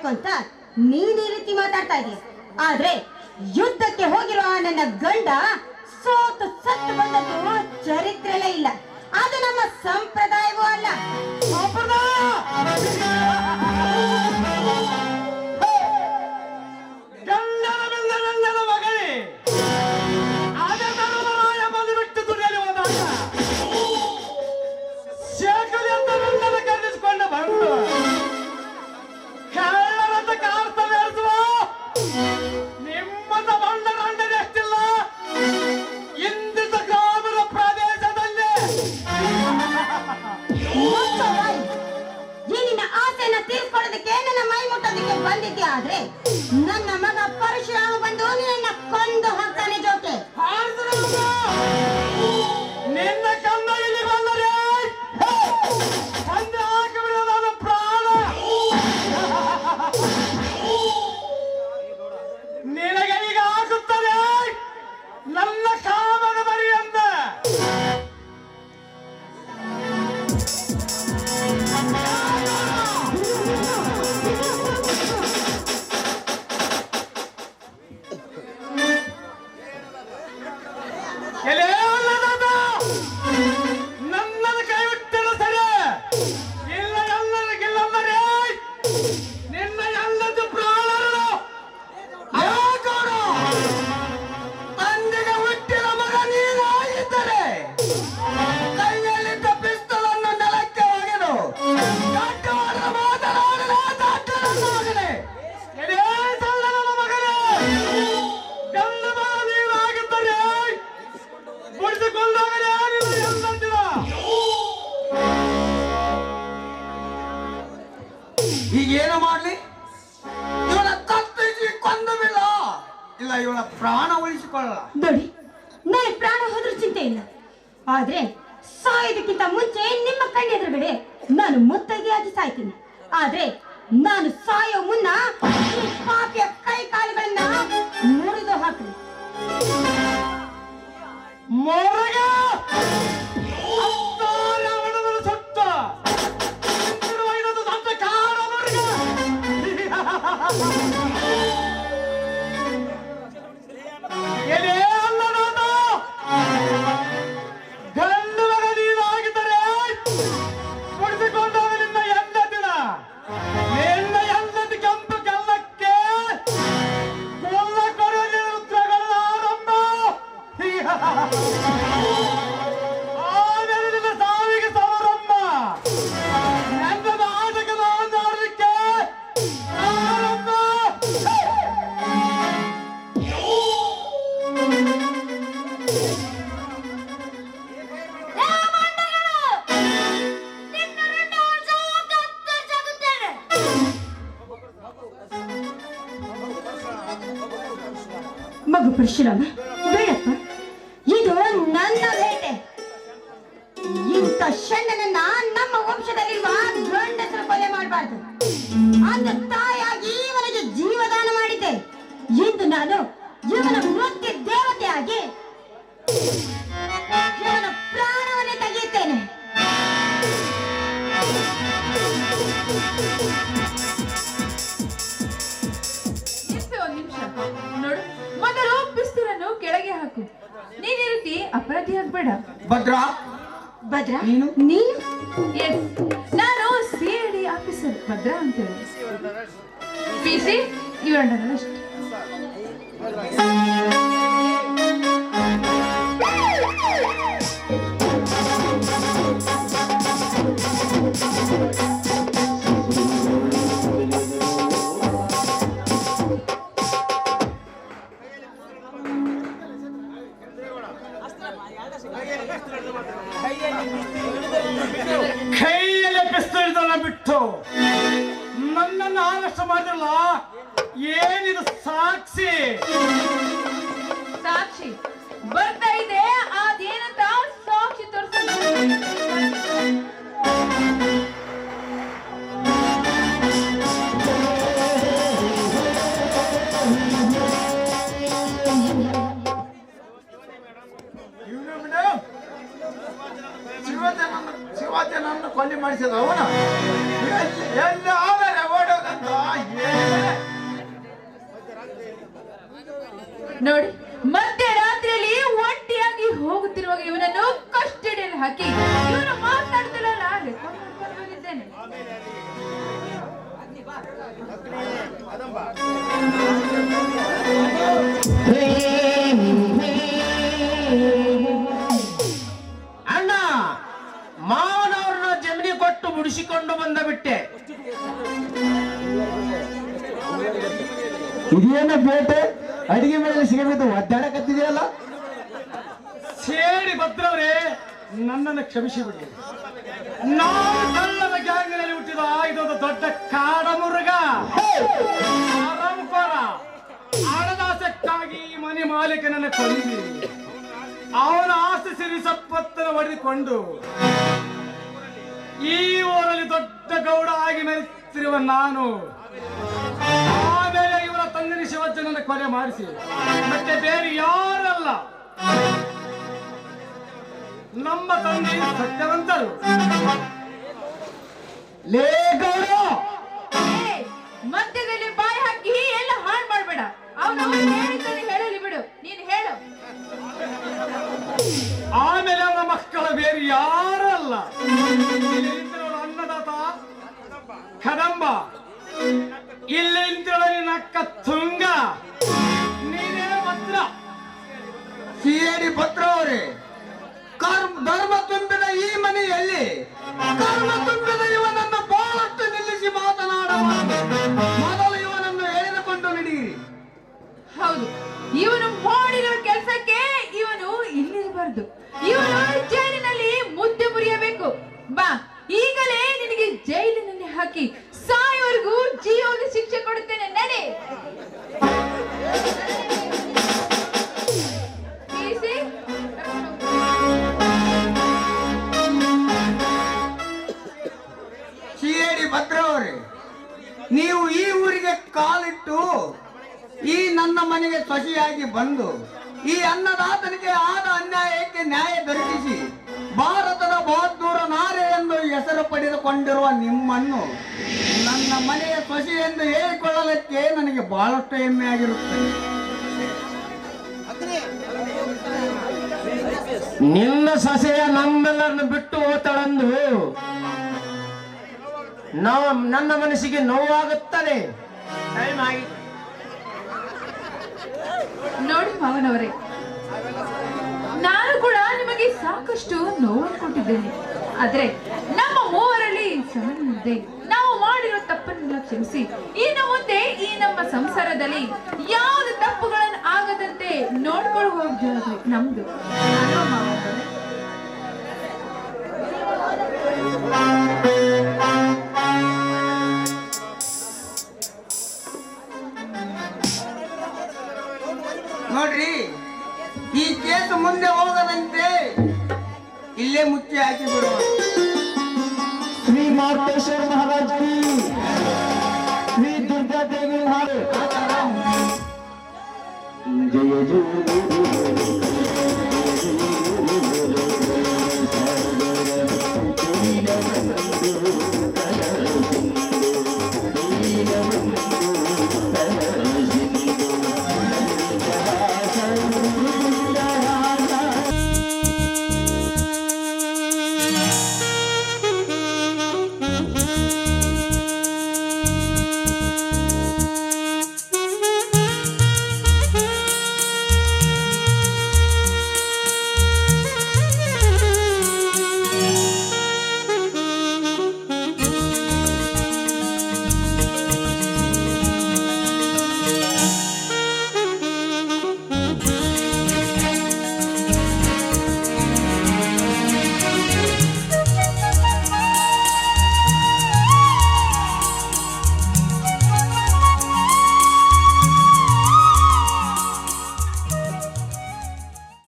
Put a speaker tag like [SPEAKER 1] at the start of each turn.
[SPEAKER 1] ಮಾಡ್ಕೋಬೇಕು ಅಂತ ನೀನ್ ರೀತಿ ಮಾತಾಡ್ತಾ ಇದೀಯ ಆದ್ರೆ ಯುದ್ಧಕ್ಕೆ ಹೋಗಿರುವ ಆ ನನ್ನ ಗಂಡ ಸೋತು ಸತ್ತು ಬಂದದ್ದು ಚರಿತ್ರೆಲೇ ಇಲ್ಲ. ಅದು ನಮ್ಮ ಸಂಪ್ರದಾಯವೂ ಅಲ್ಲ. ಆಸೆಯನ್ನ ತೀರ್ಸ್ಕೊಳ್ಳೋದಕ್ಕೆ ನನ್ನ ಮೈ ಮುಟ್ಟೋದಕ್ಕೆ ಬಂದಿದ್ದೆ ಆದ್ರೆ ನನ್ನ ಮಗ ಪರಶುರಾಮ ಬಂದು ನಿನ್ನ ಕೊಂದು ಹಾಕ್ತಾನೆ ಜೋಕೆ.
[SPEAKER 2] Gelin. ಈಗೇನು ಮಾಡಲಿ? ಇವನ ತಪ್ಪಿಸಿ ಕೊಂದು ಬಿಲ್ಲ ಇಲ್ಲ, ಇವಳ ಪ್ರಾಣ ಉಳಿಸಿಕೊಳ್ಳಲ್ಲ.
[SPEAKER 1] ನೋಡಿ ನನಗೆ ಪ್ರಾಣ ಹೋದ್ರೂ ಚಿಂತೆ ಇಲ್ಲ. ಆದ್ರೆ ಸಾಯೋದಕ್ಕಿಂತ ಮುಂಚೆ ನಿಮ್ಮ ಕಣ್ಣೆದುರುಗಡೆ ನಾನು ಮುತ್ತೈದೆಯಾಗಿ ಸಾಯ್ತೀನಿ. ಆದ್ರೆ ನಾನು ಸಾಯೋ ಮುನ್ನ ಪಾಪಿಯ ಕೈ ಕಾಲುಗಳನ್ನ
[SPEAKER 2] ಮಗು
[SPEAKER 1] ಪರಶುರಾಮ. ಬೇಡಪ್ಪ. ಇದು ನನ್ನ ಬೇಟೆ. ಇಂಥ ಶಣ್ಣನನ್ನ ನಮ್ಮ ವಂಶದಲ್ಲಿರುವ ಗಂಡಸರು ಕೊಲೆ ಮಾಡಬಾರ್ದು. ಅಂದ ತಾಯಾಗಿ ಇವನಿಗೆ ಜೀವದಾನ ಮಾಡಿದ್ದೆ. ಇಂದು ನಾನು ಇವನ ಮೃತ್ಯು
[SPEAKER 3] ಆಗ್ಬೇಡ
[SPEAKER 2] ಭದ್ರಾ?
[SPEAKER 1] ಭದ್ರ?
[SPEAKER 2] ನೀನು?
[SPEAKER 1] ನೀನು?
[SPEAKER 3] ಎಸ್ ನಾನು C I D officer Bhadra ಅಂತೇಳಿ. ಪಿ ಸಿ ಅಷ್ಟೇ
[SPEAKER 2] ಕೈಯಲ್ಲಿ ಏನಿದು ಸಾಕ್ಷಿ?
[SPEAKER 3] ಸಾಕ್ಷಿ? ಬರ್ತಾ ಇದೆ. ಅದೇನಂತ ಸಾಕ್ಷಿ
[SPEAKER 2] ನನ್ನ ಕೊಲ್ಲಿ ಮಾಡಿಸಿದ ಅವನ. ಎಲ್ಲಿ
[SPEAKER 3] ನೋಡಿ ಮಧ್ಯರಾತ್ರಿಯಲ್ಲಿ ಒಂಟಿಯಾಗಿ ಹೋಗುತ್ತಿರುವಾಗ ಇವನನ್ನು ಕಸ್ಟಡಿಯಲ್ಲಿ ಹಾಕಿ ಇವನು ಮಾತಾಡ್ತಿರಲ್ಲ ಬಂದಿದ್ದೇನೆ.
[SPEAKER 4] ಅಣ್ಣ ಮಾವನವ್ರನ್ನ ಜಮಿನಿ ಕೊಟ್ಟು ಮುಡಿಸಿಕೊಂಡು ಬಂದ ಬಿಟ್ಟೆ.
[SPEAKER 5] ಇದೇನ ಬೇಟೆ? ಅಡಿಗೆ ಮೇಲೆ ಸಿಗಬೇಕು ಒದ್ದಾಡಕತ್ತಿದೆಯಲ್ಲ
[SPEAKER 2] ಸೇರಿ ಭದ್ರವ್ರೆ, ನನ್ನನ್ನು ಕ್ಷಮಿಸಿ ಬಿಡಿ. ನಾವು ಕಳ್ಳನ ಗ್ಯಾಂಗ್ನಲ್ಲಿ ಹುಟ್ಟಿದ ಇದೊಂದು ದೊಡ್ಡ ಕಾಡ ಮುರುಗ ಆರಾಮಕೋರ ಹಣದಾಸಕ್ಕಾಗಿ ಮನೆ ಮಾಲೀಕನನ್ನ ಕೊಂದಿ ಅವನ ಆಸೆ ಸಿರಿ ಸಪ್ಪತ್ತನ ಹೊಡೆದುಕೊಂಡು ಈ ಊರಲ್ಲಿ ದೊಡ್ಡ ಗೌಡ ಆಗಿ ಮೆರೆತಿರುವ ನಾನು ಶಿವಜ್ಜನನ್ನ ಕೊಲೆ ಮಾಡಿಸಿ. ಮತ್ತೆ ಬೇರೆ ಯಾರಲ್ಲ? ನಮ್ಮ ತಂದೆ ಸತ್ಯವಂತರು.
[SPEAKER 3] ಮಧ್ಯದಲ್ಲಿ ಬಾಯಿ ಹಾಕಿ ಎಲ್ಲ ಹಾಳು ಮಾಡ್ಬೇಡ. ಅವನು ಹೇಳಿದ್ದನ್ನು ಹೇಳಲಿ ಬಿಡು. ನೀನು ಹೇಳು.
[SPEAKER 2] ಆಮೇಲೆ ಅವನ ಮಕ್ಕಳ ಬೇರೆ ಯಾರಲ್ಲ? ಅನ್ನದಾತ ಕದಂಬ. ಇಲ್ಲಿ ನಿಂತಿರೋ ನಿನ್ನ ಅಕ್ಕ ತುಂಗ. ನೀನೇ ಭದ್ರ.
[SPEAKER 5] ಭದ್ರ ಅವರೇ ಕರ್ಮ ಧರ್ಮ ತುಂಬಿದ ಈ ಮನೆಯಲ್ಲಿ, ಕರ್ಮ ತುಂಬಿದ ಇವನನ್ನು ಬಹಳಷ್ಟು ನಿಲ್ಲಿಸಿ ಮಾತನಾಡಬಾರದು ಸೊಸೆಯಾಗಿ ಬಂದು ಈ ಅನ್ನದಾತನಿಗೆ ಆದ ಅನ್ಯಾಯಕ್ಕೆ ನ್ಯಾಯ ದೊರಕಿಸಿ ಭಾರತದ ಬಹದ್ದೂರ ನಾರೆ ಎಂದು ಹೆಸರು ಪಡೆದುಕೊಂಡಿರುವ ನಿಮ್ಮನ್ನು ನನ್ನ ಮನೆಯ ಸೊಸೆ ಎಂದು ಹೇಳಿಕೊಳ್ಳಲಿಕ್ಕೆ ನನಗೆ ಬಹಳಷ್ಟು ಹೆಮ್ಮೆ ಆಗಿರುತ್ತದೆ.
[SPEAKER 4] ನಿನ್ನ ಸೊಸೆಯ ನಮ್ಮೆಲ್ಲರನ್ನು ಬಿಟ್ಟು ಹೋತಾಳಂದು ನಾವು ನನ್ನ ಮನಸ್ಸಿಗೆ ನೋವಾಗುತ್ತದೆ ಟೈಮ್ ಆಗಿ
[SPEAKER 3] ನೋಡಿ ಮಾವನವರೇ. ನಾನು ಕೂಡ ನಿಮಗೆ ಸಾಕಷ್ಟು ನೋವನ್ನು ಕೊಟ್ಟಿದ್ದೇನೆ. ಆದ್ರೆ ನಮ್ಮ ಮೂವರಲ್ಲಿ ಸಮನ್ವಯ ನಾವು ಮಾಡಿರೋ ತಪ್ಪನ್ನೆಲ್ಲ ಕ್ಷಮಿಸಿ. ಇನ್ನು ಮುಂದೆ ಈ ನಮ್ಮ ಸಂಸಾರದಲ್ಲಿ ಯಾವ್ದು ತಪ್ಪುಗಳನ್ನು ಆಗದಂತೆ ನೋಡ್ಕೊಳ್ಳುವ ಹೋಗ್ದು ನಮ್ದು. ಮಾವನವರೇ?
[SPEAKER 5] ಈ ಕೇಸು ಮುಂದೆ ಹೋಗದಂತೆ ಇಲ್ಲೇ ಮುಚ್ಚಿ ಹಾಕಿ ಬಿಡುವ
[SPEAKER 6] ಶ್ರೀ ಮಾರ್ಕೇಶ್ವರ ಮಹಾರಾಜ್ ಶ್ರೀ ದುರ್ಗಾ ದೇವಿ ಮಹಾರಾಜ್ ಜಯ ಜಯ